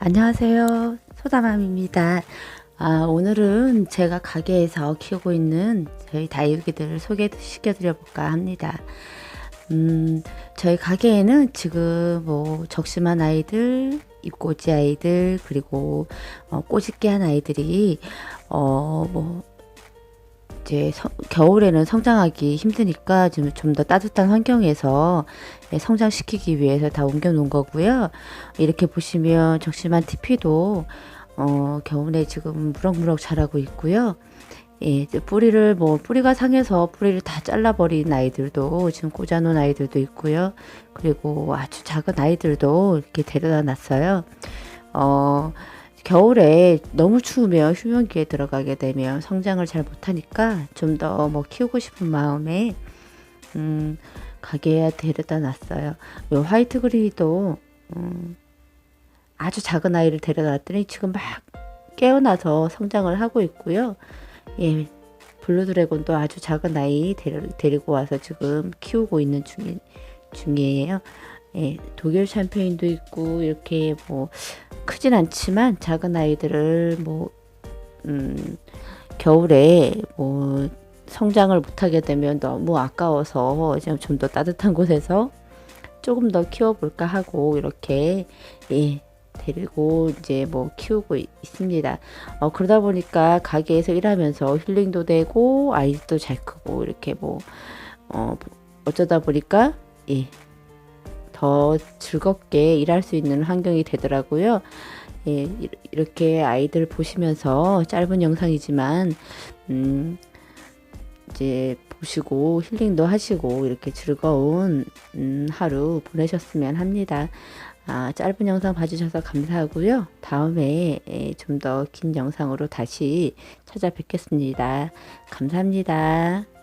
안녕하세요. 소다맘입니다. 아, 오늘은 제가 가게에서 키우고 있는 저희 다육이들을 소개시켜 드려볼까 합니다. 음, 저희 가게에는 지금 뭐 적심한 아이들, 입꼬지 아이들, 그리고 어, 꼬집게 한 아이들이 어, 뭐 이제 성- 겨울에는 성장하기 힘드니까 좀좀더 따뜻한 환경에서 예, 성장시키기 위해서 다 옮겨 놓은 거고요. 이렇게 보시면 적심한 TP도 어, 겨울에 지금 무럭무럭 자라고 있고요. 예, 뿌리를 뭐 뿌리가 상해서 뿌리를 다 잘라버린 아이들도 지금 꽂아놓은 아이들도 있고요. 그리고 아주 작은 아이들도 이렇게 데려다 놨어요. 어, 겨울에 너무 추우면 휴면기에 들어가게 되면 성장을 잘 못하니까 좀 더 뭐 키우고 싶은 마음에 음, 가게에 데려다 놨어요. 요 화이트 그리도 음, 아주 작은 아이를 데려다 놨더니 지금 막 깨어나서 성장을 하고 있고요. 예, 블루 드래곤도 아주 작은 아이 데리고 와서 지금 키우고 있는 중이, 중이에요. 예, 독일 샴페인도 있고 이렇게 뭐 크진 않지만 작은 아이들을 뭐 음, 겨울에 뭐 성장을 못하게 되면 너무 아까워서 좀 더 따뜻한 곳에서 조금 더 키워볼까 하고 이렇게 예 데리고 이제 뭐 키우고 있- 있습니다. 어, 그러다 보니까 가게에서 일하면서 힐링도 되고 아이도 잘 크고 이렇게 뭐 어, 어쩌다 보니까 예. 더 즐겁게 일할 수 있는 환경이 되더라고요. 예, 이- 이렇게 아이들 보시면서 짧은 영상이지만 음, 이제 보시고 힐링도 하시고 이렇게 즐거운 음, 하루 보내셨으면 합니다. 아, 짧은 영상 봐주셔서 감사하고요. 다음에 좀 더 긴 영상으로 다시 찾아뵙겠습니다. 감사합니다.